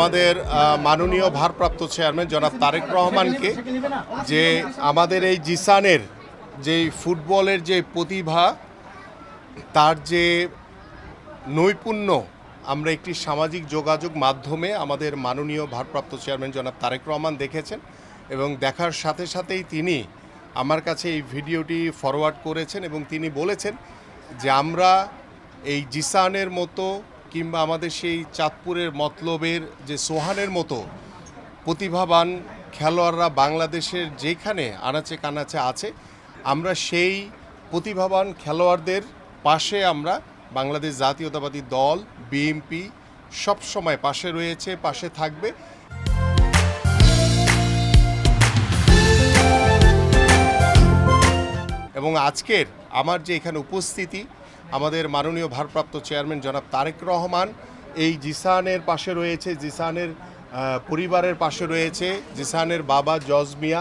আমাদের মাননীয় ভারপ্রাপ্ত চেয়ারম্যান জনাব তারেক রহমানকে যে আমাদের এই জিসানের যে ফুটবলের যে প্রতিভা, তার যে নৈপুণ্য, আমরা একটি সামাজিক যোগাযোগ মাধ্যমে আমাদের মাননীয় ভারপ্রাপ্ত চেয়ারম্যান জনাব তারেক রহমান দেখেছেন এবং দেখার সাথে সাথেই তিনি আমার কাছে এই ভিডিওটি ফরওয়ার্ড করেছেন এবং তিনি বলেছেন যে আমরা এই জিসানের মতো কিংবা আমাদের সেই চাঁদপুরের মতলবের যে সোহানের মতো প্রতিভাবান খেলোয়াড়রা বাংলাদেশের যেখানে আনাচে কানাচে আছে, আমরা সেই প্রতিভাবান খেলোয়াড়দের পাশে আমরা বাংলাদেশ জাতীয়তাবাদী দল, বিএনপি সবসময় পাশে রয়েছে, পাশে থাকবে। এবং আজকের আমার যে এখানে উপস্থিতি আমাদের মাননীয় ভারপ্রাপ্ত চেয়ারম্যান জনাব তারেক রহমান, এই জিসানের পাশে রয়েছে, জিসানের পরিবারের পাশে রয়েছে, জিসানের বাবা জজ মিয়া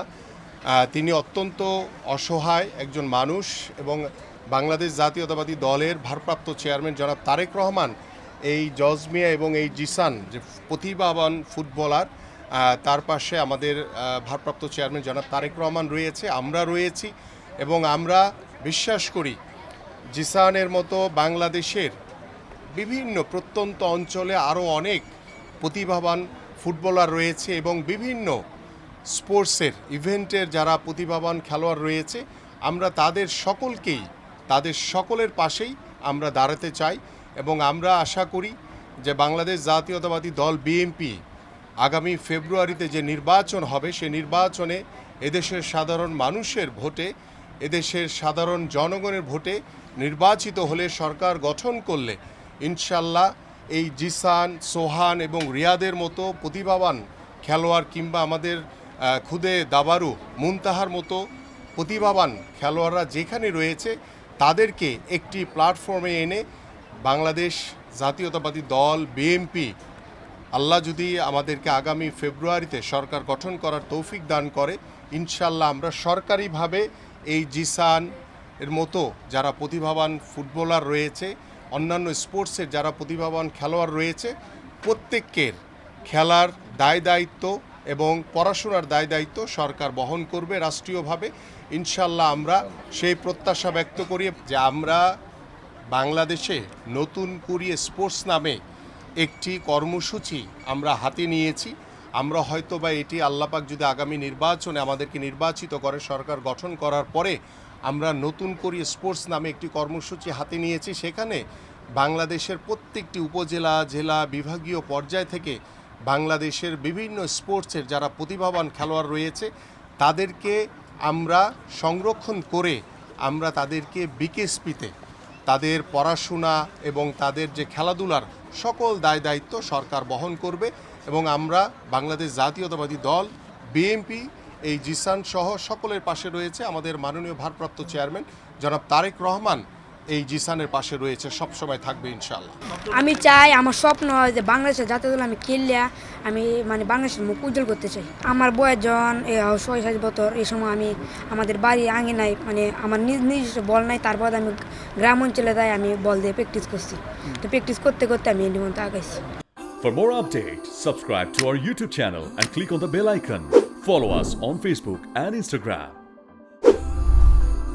তিনি অত্যন্ত অসহায় একজন মানুষ এবং বাংলাদেশ জাতীয়তাবাদী দলের ভারপ্রাপ্ত চেয়ারম্যান জনাব তারেক রহমান, এই জজ মিয়া এবং এই জিসান যে প্রতিভাবান ফুটবলার তার পাশে আমাদের ভারপ্রাপ্ত চেয়ারম্যান জনাব তারেক রহমান রয়েছে, আমরা রয়েছি এবং আমরা বিশ্বাস করি জিসানের মতো বাংলাদেশের বিভিন্ন প্রত্যন্ত অঞ্চলে আরও অনেক প্রতিভাবান ফুটবলার রয়েছে এবং বিভিন্ন স্পোর্টসের ইভেন্টের যারা প্রতিভাবান খেলোয়াড় রয়েছে, আমরা তাদের সকলকেই, তাদের সকলের পাশেই আমরা দাঁড়াতে চাই এবং আমরা আশা করি যে বাংলাদেশ জাতীয়তাবাদী দল বিএনপি আগামী ফেব্রুয়ারিতে যে নির্বাচন হবে, সে নির্বাচনে এদেশের সাধারণ মানুষের ভোটে এদেশের সাধারণ জনগণের ভোটে নির্বাচিত হলে সরকার গঠন করলে ইনশাল্লাহ এই জিসান, সোহান এবং রিয়াদের মতো প্রতিভাবান খেলোয়াড় কিংবা আমাদের খুদে দাবারু মুনতাহার মতো প্রতিভাবান খেলোয়াড়রা যেখানে রয়েছে তাদেরকে একটি প্ল্যাটফর্মে এনে বাংলাদেশ জাতীয়তাবাদী দল, বিএনপি আল্লাহ যদি আমাদেরকে আগামী ফেব্রুয়ারিতে সরকার গঠন করার তৌফিক দান করে ইনশাল্লাহ আমরা সরকারিভাবে এই জিসান এর মতো যারা প্রতিভাবান ফুটবলার রয়েছে, অন্যান্য স্পোর্টসের যারা প্রতিভাবান খেলোয়াড় রয়েছে, প্রত্যেকের খেলার দায় দায়িত্ব এবং পড়াশোনার দায় দায়িত্ব সরকার বহন করবে রাষ্ট্রীয়ভাবে। ইনশাল্লাহ আমরা সেই প্রত্যাশা ব্যক্ত করি যে আমরা বাংলাদেশে নতুন করিয়ে স্পোর্টস নামে একটি কর্মসূচি আমরা হাতে নিয়েছি। আমরা হয়তো বা এটি আল্লাপাক যদি আগামী নির্বাচনে আমাদেরকে নির্বাচিত করে, সরকার গঠন করার পরে আমরা নতুন করিয়ে স্পোর্টস নামে একটি কর্মসূচি হাতে নিয়েছি। সেখানে বাংলাদেশের প্রত্যেকটি উপজেলা, জেলা, বিভাগীয় পর্যায় থেকে বাংলাদেশের বিভিন্ন স্পোর্টসের যারা প্রতিভাবান খেলোয়াড় রয়েছে, তাদেরকে আমরা সংরক্ষণ করে আমরা তাদেরকে বিকেএসপিতে তাদের পড়াশোনা এবং তাদের যে খেলাধুলার সকল দায় দায়িত্ব সরকার বহন করবে এবং আমরা বাংলাদেশ জাতীয়তাবাদী দল, বিএনপি, এই জিসান সহ সকলের পাশে রয়েছে আমাদের মাননীয় ভারপ্রাপ্ত চেয়ারম্যান জনাব তারেক রহমান। এই জিসানের পাশে রয়েছে সবসময় থাকবে ইনশাআল্লাহ আমি চাই আমার স্বপ্ন হয় যে বাংলাদেশের জাতীয় দল আমি খেললে আমি মানে বাংলাদেশের মুখ উজ্জ্বল করতে চাই আমার বয়স যখন এ, ছয় সাত বছর এই সময় আমি আমাদের বাড়ি আঙে নাই মানে আমার নিজ নিজস্ব বল নাই তারপর আমি গ্রাম অঞ্চলে যাই আমি বল দিয়ে প্র্যাকটিস করছি তো প্র্যাকটিস করতে করতে আমি এর মধ্যে আগাইছি For more updates, subscribe to our YouTube channel and click on the bell icon. Follow us on Facebook and Instagram.